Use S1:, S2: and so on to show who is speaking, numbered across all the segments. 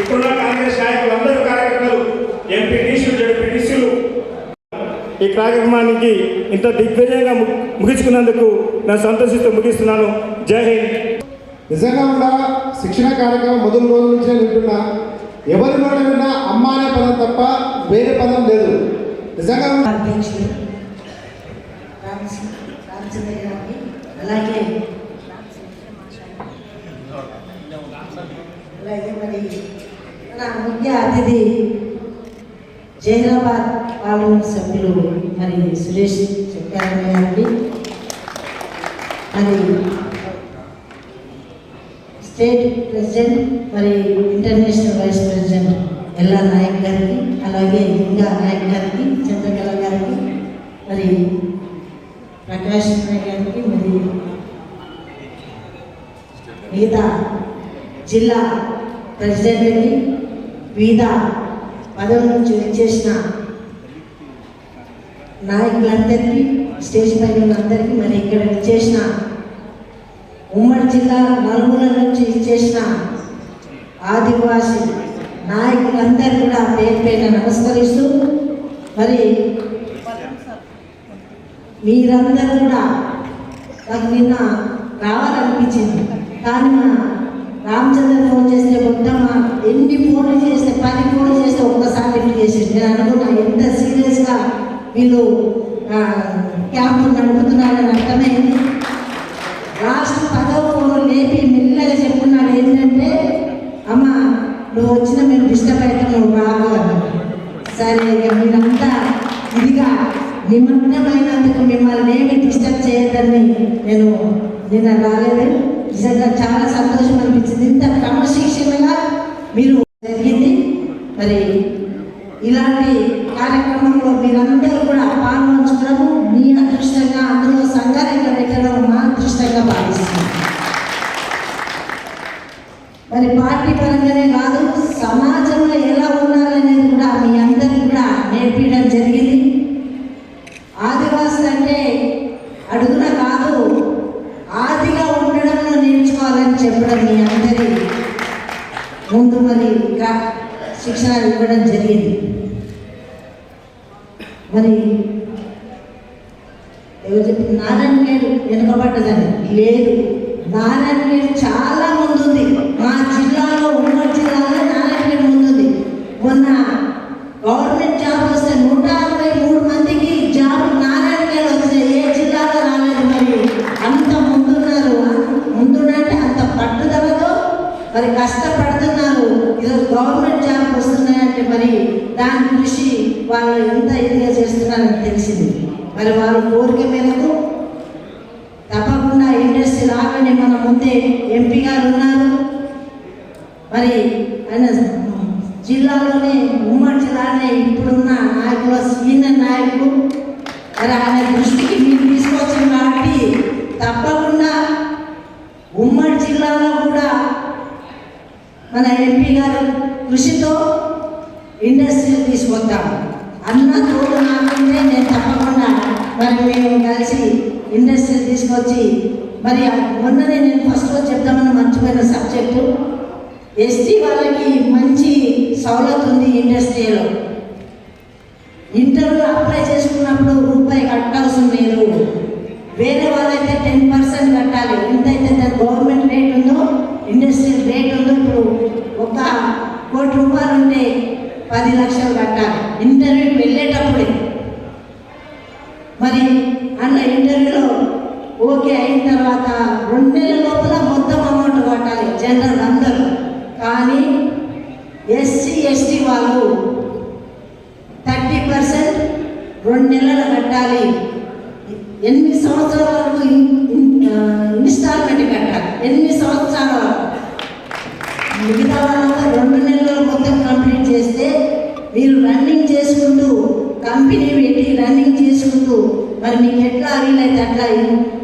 S1: ఇప్పుడున్న కాంగ్రెస్ నాయకులు అందరూ కార్యకర్తలు ఎంపీటీసీలు జడ్పీటీసీలు ఈ కార్యక్రమానికి ఇంత దిగ్విజయంగా ముగించుకున్నందుకు నేను సంతోషిస్తూ ముగిస్తున్నాను. జై హింద్.
S2: నిజంగా కూడా శిక్షణ కార్యక్రమం మొదటి రోజు నుంచే వింటున్నా. ఎవరి మాట విన్నా అమ్మ అనే పదం తప్ప వేరే పదం లేదు. నిజంగా
S3: అలాగే మరి మన ముఖ్య అతిథి జైరాబాద్ పార్లమెంట్ సభ్యులు మరి సురేష్ చెప్పారని గారికి మరి స్టేట్ ప్రెసిడెంట్ మరి international vice president Ella Nayak గారికి అలాగే ఇంకా నాయక్ గారికి చంద్రకళ గారికి మరి ప్రకాష్ నాయక్ గారికి మరి మిగతా జిల్లా ప్రెసిడెంట్కి వివిధ పదవుల నుంచి వచ్చేసిన నాయకులందరికీ స్టేజ్ పైన ఉన్నందరికీ మరి ఇక్కడ ఇచ్చేసిన ఉమ్మడి జిల్లా నలుగుల నుంచి ఇచ్చేసిన ఆదివాసి నాయకులందరూ కూడా పేరు పైన నమస్కరిస్తూ మరి మీరందరూ కూడా నాకు నిన్న రావాలనిపించింది. కానీ మన రామచంద్ర ఫోన్ చేస్తే మొత్తం ఎన్ని ఫోన్లు చేస్తే పది ఫోన్లు చేస్తే ఒక్కసారి లిఫ్ట్ చేసింది? నేను అనుకున్నా ఎంత సీరియస్గా వీళ్ళు క్యాంపు నడుపుతున్నారని అర్థమైంది. లాస్ట్ పదవ ఫోన్ లేపి మెల్లగా చెప్పున్నాడు ఏంటంటే అమ్మ నువ్వు వచ్చిన మేము డిస్టర్బ్ అయితే నువ్వు సరే ఇక మీరంతా ఇదిగా నిమగ్నమైనందుకు మిమ్మల్ని ఏమి డిస్టర్బ్ చేయొద్దని నేను నిన్న రాలేదు. నిజంగా చాలా సంతోషం అనిపించింది. ఇంత క్రమశిక్షణగా మీరు జరిగింది. మరి ఇలాంటి కార్యక్రమంలో మీరందరూ కూడా పాల్గొంచడము మీ అదృష్టంగా అందులో సంగారెడ్డి పెట్టడం మా అదృష్టంగా భావిస్తున్నాం మరి పార్టీ పరంగానే కాదు సమాజంలో ఎలా ఉండాలనేది కూడా మీ అందరికి కూడా నేర్పించడం జరిగింది ఆదివాసులు అంటే అడుగున కాదు ఆదిగా ఉండడంలో నేర్చుకోవాలని చెప్పడం మీ అందరి ముందు మరి ఇంకా శిక్షణ ఇవ్వడం జరిగింది మరి ఎవరు చెప్పింది నారాయణ వెనుకబడ్డదని. లేదు నారాయణ గేడు చాలా ముందుంది. మా జిల్లాలో ఉమ్మడి జిల్లాలో నారాయణ గేడు ముందుంది. మొన్న దాని కృషి వాళ్ళు ఎంత ఇదిగా చేస్తున్నారని తెలిసింది. మరి వాళ్ళ కోరిక మేరకు తప్పకుండా ఇండస్ట్రీ రాగానే మన ముందే ఎంపీ గారు ఉన్నారు. మరి ఆయన జిల్లాలోనే ఉమ్మడి జిల్లాలోనే ఇప్పుడున్న నాయకులు సీనియర్ నాయకులు. మరి ఆయన దృష్టికి మీరు తీసుకొచ్చిన కాబట్టి తప్పకుండా ఉమ్మడి జిల్లాలో కూడా మన ఎంపీ గారు కృషితో ఇండస్ట్రీ తీసుకొద్దాం అన్న తోడు నాకుంటే నేను తప్పకుండా మరి మేము కలిసి ఇండస్ట్రీ తీసుకొచ్చి మరి మొన్ననే నేను ఫస్ట్లో చెప్తామని మర్చిపోయిన సబ్జెక్టు ఎస్టీ వాళ్ళకి మంచి సౌలత్ ఉంది ఇండస్ట్రీలో. ఇంటర్వ్యూ అప్లై చేసుకున్నప్పుడు రూపాయి కట్టాల్సి లేదు వేరే వాళ్ళైతే టెన్ పర్సెంట్ కట్టాలి ఎంతైతే దాని గవర్నమెంట్ రేట్ ఉందో ఇండస్ట్రియల్ రేట్ ఉందో ఇప్పుడు ఒక కోటి రూపాయలు ఉంటే పది లక్షలు కట్టాలి. ఇంటర్వ్యూకి వెళ్ళేటప్పుడే. మరి అన్న ఇంటర్వ్యూలో ఓకే అయిన తర్వాత రెండు నెలల లోపల మొత్తం అమౌంట్ కట్టాలి జనరల్ అందరూ. కానీ ఎస్సీ ఎస్టీ వాళ్ళు థర్టీ పర్సెంట్ రెండు నెలలు కట్టాలి. ఎనిమిది సంవత్సరాల వరకు ఇన్స్టాల్మెంట్ కట్టాలి? ఎనిమిది సంవత్సరాల మిగతా వాళ్ళంతా రెండు నెలల మొత్తం మీరు రన్నింగ్ చేసుకుంటూ కంపెనీ పెట్టి రన్నింగ్ చేసుకుంటూ మరి మీకు ఎట్లా? వీలైతే అట్లా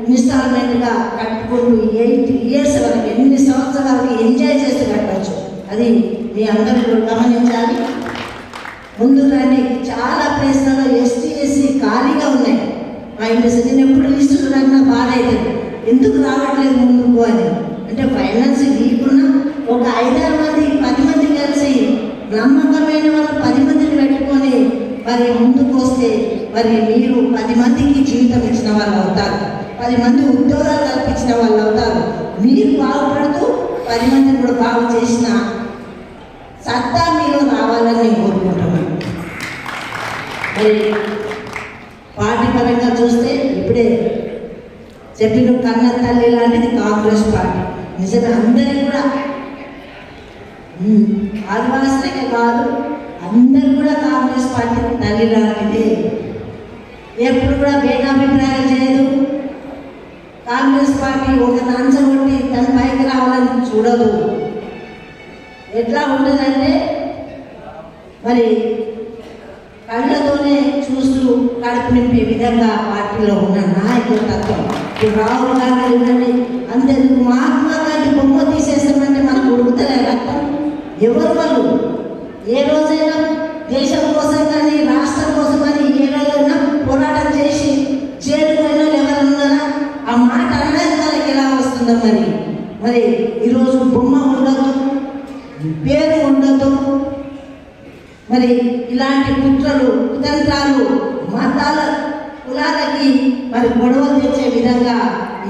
S3: ఇన్స్టాల్మెంట్గా కట్టుకుంటూ ఎయిట్ ఇయర్స్ వరకు ఎన్ని సంవత్సరాలకి ఎంజాయ్ చేస్తూ కట్టవచ్చు అది మీ అందరూ గమనించాలి. ముందు రండి చాలా ప్లేస్లలో ఎస్టీ ఎస్సీ ఖాళీగా ఉన్నాయి. మా ఇండస్ట్రీ నేను ఎప్పుడు లిస్టు చూడన్నా బాధ అవుతుంది ఎందుకు రావట్లేదు ముందుకు అని? అంటే ఫైనాన్స్ వీకున్నా ఒక ఐదారు మంది పది మంది నమ్మకమైన వాళ్ళు పది మందిని పెట్టుకొని మరి ముందుకు వస్తే మరి మీరు పది మందికి జీవితం ఇచ్చిన వాళ్ళు అవుతారు. పది మంది ఉద్యోగాలు కల్పించిన వాళ్ళు అవుతారు. మీరు బాగుపడుతూ పది మందిని కూడా బాగు చేసిన సత్తా మీరు రావాలని నేను కోరుకుంటున్నాను. మరి పార్టీ పరంగా చూస్తే ఇప్పుడే చెప్పిన కన్న తల్లి లాంటిది కాంగ్రెస్ పార్టీ. నిజంగా అందరికీ కూడా ఆదివాసులకే కాదు. అందరు కూడా కాంగ్రెస్ పార్టీ తల్లి ఎప్పుడు కూడా భేదాభిప్రాయం చేయదు. కాంగ్రెస్ పార్టీ ఒక నంచగొట్టి తన పైకి రావాలని చూడదు. ఎట్లా ఉంటుందంటే మరి కళ్ళతోనే చూస్తూ కడుపు నింపే విధంగా పార్టీలో ఉన్న నాయకులు తత్వం. ఇప్పుడు రాహుల్ గాంధీ ఉండండి అంతేందుకు? మహాత్మా గాంధీ బొమ్మ తీసేస్తామంటే మనకు ఉడుకుతలే రక్తం ఎవరు వాళ్ళు? ఏ రోజైనా దేశం కోసం కానీ రాష్ట్రం కోసం కానీ ఏ రోజైనా పోరాటం చేసి జైలుకు పోయిన వాళ్ళు ఆ మాట అనడానికి వాళ్ళకి ఎలా వస్తుందో మరి? మరి ఈరోజు బొమ్మ ఉండదు పేరు ఉండదు. మరి ఇలాంటి కుట్రలు కుతంత్రాలు మతాల కులాలకి మరి గొడవలు తెచ్చే విధంగా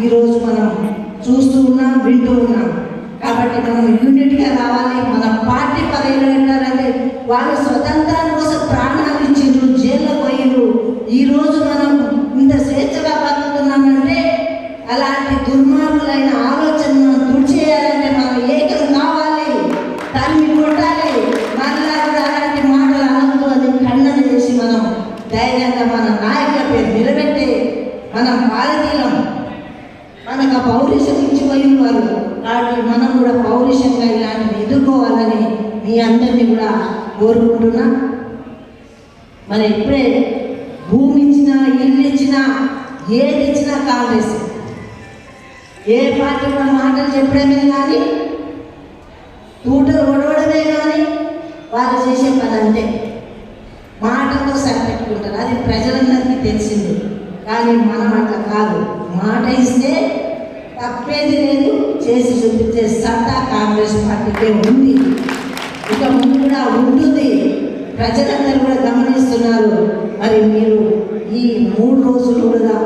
S3: ఈరోజు మనం చూస్తూ ఉన్నాం వింటూ ఉన్నాం. కాబట్టి మనం యూనిట్గా రావాలి. మన పార్టీ పదవిలో పెట్టాలంటే వాళ్ళు స్వతంత్రం కోసం ప్రాణాలు ఇచ్చిండ్రు జైల్లో పోయిండ్రు. ఈరోజు మనం కోరుకుంటున్నా మరి ఇప్పుడే భూమి ఇచ్చినా ఇల్లు ఇచ్చినా ఏది ఇచ్చినా కాంగ్రెస్ ఏ పార్టీ మన మాటలు చెప్పడమే కానీ తూటలు ఒడవడమే కానీ వాళ్ళు చేసే పని అంతే. మాటతో సరిపెట్టుకుంటారు. అది ప్రజలందరికీ తెలిసింది. కానీ మనం అట్లా కాదు. మాట ఇస్తే తప్పేది లేదు. చేసి చూపించే సత్తా కాంగ్రెస్ పార్టీకే ఉంది. ఇక ముందు ఉంటుంది. ప్రజలందరూ కూడా గమనిస్తున్నారు. మరి మీరు ఈ మూడు రోజులు కూడా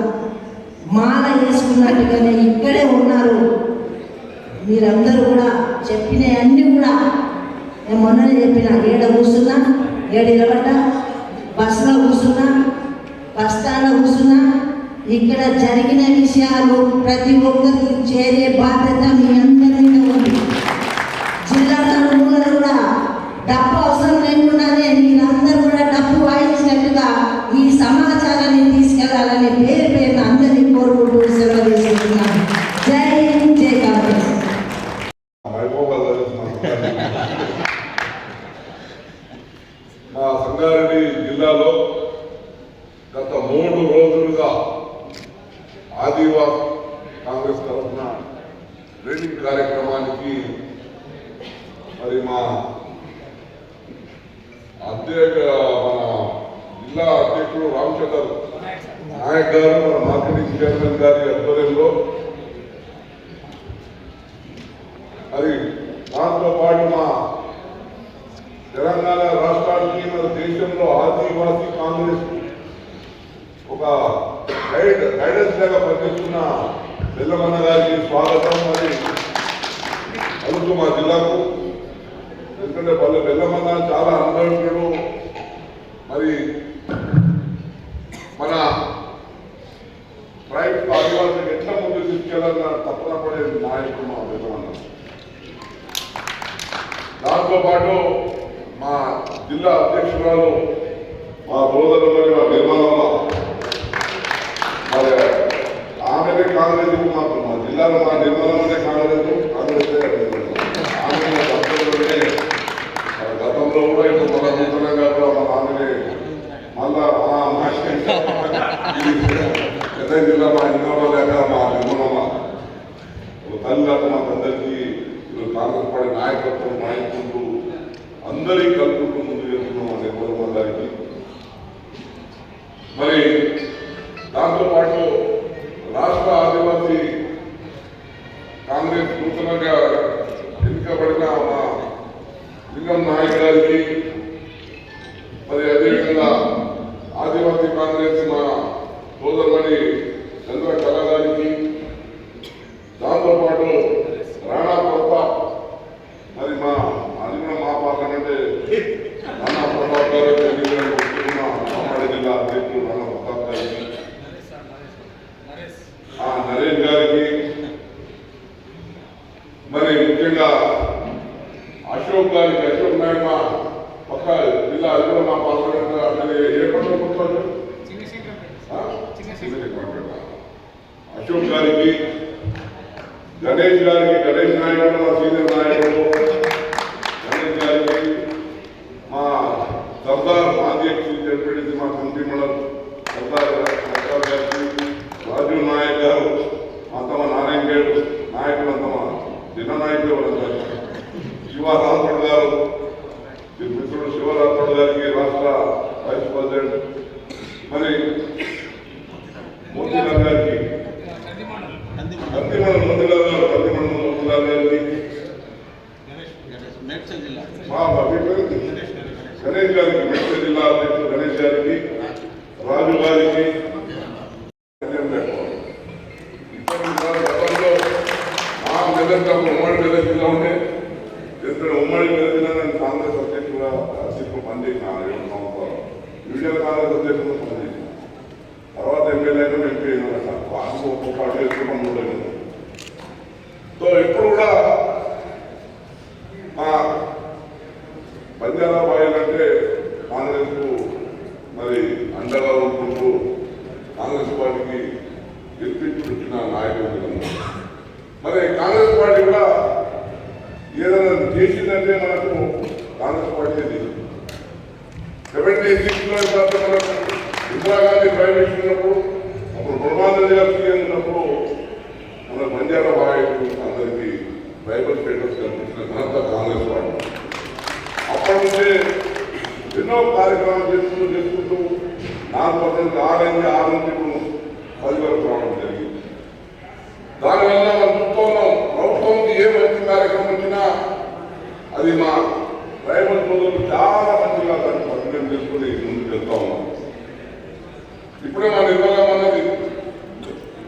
S3: మాల వేసుకున్నట్టుగానే ఇక్కడే ఉన్నారు. మీరందరూ కూడా చెప్పిన అన్నీ కూడా నేను మొన్ననే చెప్పిన. ఏడ కూర్చున్నా? ఏడ ఇరవట బస్సులో కూర్చున్నా? బస్ స్టాండ్లో కూర్చున్నా? ఇక్కడ జరిగిన విషయాలు ప్రతి ఒక్కరికి చేరే బాధ్యత మీ అందరి మీద ఉంది జిల్లా నలుమూలలు కూడా డబ్బు అవసరం లేకుండానే మీరందరూ కూడా డబ్బు వాయించినట్టుగా ఈ సమాచారాన్ని తీసుకెళ్ళాలని పేరు పేరున అందరినీ కోరుకుంటూ సెలవు తీసుకుంటున్నాను జై హింద్ జై కాంగ్రెస్
S4: మహబూబాబాద్ జరుగుతున్నాం. మా సంగారెడ్డి జిల్లాలో గత మూడు రోజులుగా ఆదివాసి కాంగ్రెస్ తరఫున ట్రైనింగ్ కార్యక్రమానికి మరి మా అధ్యక్ష మన జిల్లా అధ్యక్షుడు రామచంద్ర నాయక్ గారు మన మార్కెటింగ్ చైర్మన్ గారి ఆధ్వర్యంలో మరి దాంతో పాటు మా తెలంగాణ రాష్ట్రానికి మన దేశంలో ఆదివాసీ కాంగ్రెస్ ఒక గైడ్ గైడెన్స్ లాగా పనిచేస్తున్న బెల్లమన్న గారికి స్వాగతం. మరి అదుపు మా జిల్లాకు. ఎందుకంటే వాళ్ళు బెల్లమన్న చాలా అనుభవించడు మరి మన ట్రైబ్ ఆదివాసులకు ఎట్లా ముందు తీసుకెళ్ళాలన్న తప్పన పడే నాయకుడు మా బెల్లమన్న దాంతో పాటు మా జిల్లా అధ్యక్షురాలు మా సోదరు మరి మా నిర్మలమ్మ మరి ఆమెనే కాంగ్రెస్ మాకు మా జిల్లాలో మా నిర్మలమ్మనే కాంగ్రెస్ కాంగ్రెస్ ఆమె మా భక్తులనే మరి గతంలో కూడా ఇప్పుడు మన నూతనంగా కూడా మన ఆమెనే మళ్ళా మా మా పెద్ద జిల్లా మా ఇన్నోవా లేక మా నిర్మలమ్మ తల్లిదండ్రులు మాకందరికీ ఈరోజు కాంగ్రెస్ పార్టీ నాయకత్వం నాయకులు అందరికీ కలుపుకుంటూ ముందు వెళ్తున్నాం నిర్మలమ్మ గారికి మరి దాంతోపాటు రాష్ట్ర ఆదివాసీ కాంగ్రెస్ నూతనంగా ఎన్నిక కష్టపడిన మా లింగం నాయక్ గారికి మరి అదేవిధంగా ఆదివాసీ కాంగ్రెస్ మా సోదరుమణి చంద్ర కళ గారికి దాంతోపాటు రాణా ప్రతాప్ మరి మా అది కూడా మా పార్లమెంట్ రాణా ప్రతాప్ గారు ఎన్నికల మా ఉమ్మడి జిల్లా అధ్యక్షుడు రాణా ప్రతాప్ గారికి ఆ నరేష్ గారికి మరి ముఖ్యంగా అశోక్ గారికి అశోక్ నాయుడు మా పక్క జిల్లా అది కూడా మా పార్లమెంట్ అతని ఏ పనులు కూర్చోవచ్చు అశోక్ గారికి గణేష్ గారికి గణేష్ నాయకుడు మా సీనియర్ నాయకుడు గణేష్ గారికి మా సర్దార్ మాజీ ఎక్సీజ్ మా కమిటీ మండలం సర్దార్ సర్దార్ గారికి రాజు నాయక్ గారు మా తమ నారాయణ గారు నాయకులు తమ జిల్లా నాయకులు వాళ్ళందరూ. శివ గారు మిత్రుడు శివ గారికి రాష్ట్ర వైస్ ప్రెసిడెంట్ మరి మోతీలాల్ గారికి కందిమణం మోతీలాల్ గారు కందిమణం మోతీలాల్ గారికి మా అభిప్రాయం గణేష్ గారికి మెట్ల జిల్లా అధ్యక్షుడు గణేష్ గారికి రాజు గారికి గతంలో మా మెదక్ ఉమ్మడి మెదక్ జిల్లా ఉంటే ఇక్కడ ఉమ్మడి మెదక్ జిల్లా నేను కాంగ్రెస్ అధ్యక్షుడుగా అధ్యక్షుడు పనిచేసిన ఏడు సంవత్సరాలు యూనియన్ కాంగ్రెస్ అధ్యక్షుడు పనిచేసిన తర్వాత ఎమ్మెల్యే అయినా ఎంపీ వాసు ఒక్కో పార్టీ వేసుకుని ఉండేది సో ఇప్పుడు కూడా మా బంజారా బాయిల్ అంటే కాంగ్రెస్ మరి అండగా ఉంటుంటూ కాంగ్రెస్ పార్టీకి గెలిపించుకుంటున్న నాయకులు మరి కాంగ్రెస్ పార్టీ కూడా ఏదైనా చేసిందంటే మనకు కాంగ్రెస్ పార్టీ చేసింది సెవెంటీ సిక్స్లో మనకు ఇందిరాగాంధీ ఉన్నప్పుడు అప్పుడు బ్రహ్మానంద గారు సీఎం ఉన్నప్పుడు మన బంజార బాయ్ అందరికీ బైబుల్ స్టేటస్ కల్పించిన ఘనత కాంగ్రెస్ పార్టీ. అప్పటి నుంచే ఎన్నో కార్యక్రమాలు చేసుకుంటూ చేసుకుంటూ నాలుగు పర్సెంట్ ఆరైంది ఆరు నుంచి ఇప్పుడు పది వరకు రావడం జరిగింది. దానివల్ల మనం చూస్తున్నాం ప్రభుత్వంకి ఏ మంచి కార్యక్రమం వచ్చినా అది మా ట్రైబల్ సోదరులు చాలా మంచిగా దాన్ని పరిచయం చేసుకుని ముందుకు వెళ్తా ఉన్నాం. ఇప్పుడే మన నిర్మలా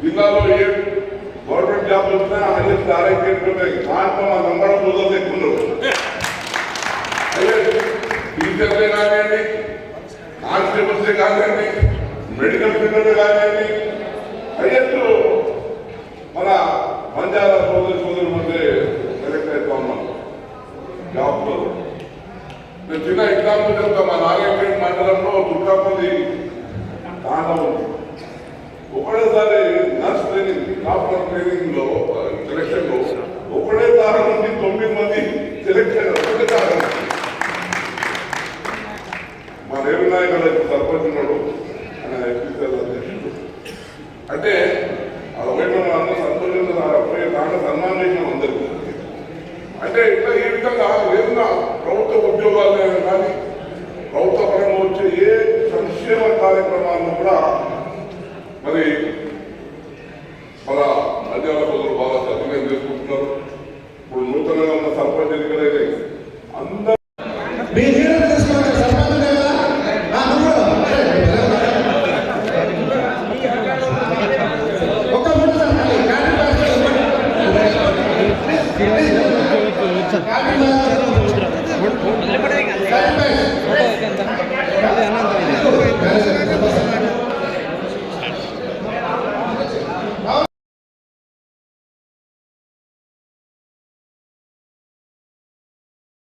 S4: జిల్లాలో ఏ గవర్నమెంట్ జాబ్ వచ్చినా అన్ని ఆరోగ్యం దాంట్లో మా నంబర్ సోదరులు ఎక్కువ టీచర్లే కానివ్వండి కానిస్టేబుల్సే కానివ్వండి మెడికల్ ఫీల్డ్ కానివ్వండి అయ్యే అంటే ఆ ఒకటి అందరూ సంతోషంగా పోయి దాంట్లో సన్మానం చేసిన అంటే ఇట్లా ఈ విధంగా ఏదైనా ప్రభుత్వ ఉద్యోగాలు కానీ ప్రభుత్వ పరంగా వచ్చే ఏ సంక్షేమ కార్యక్రమాలను కూడా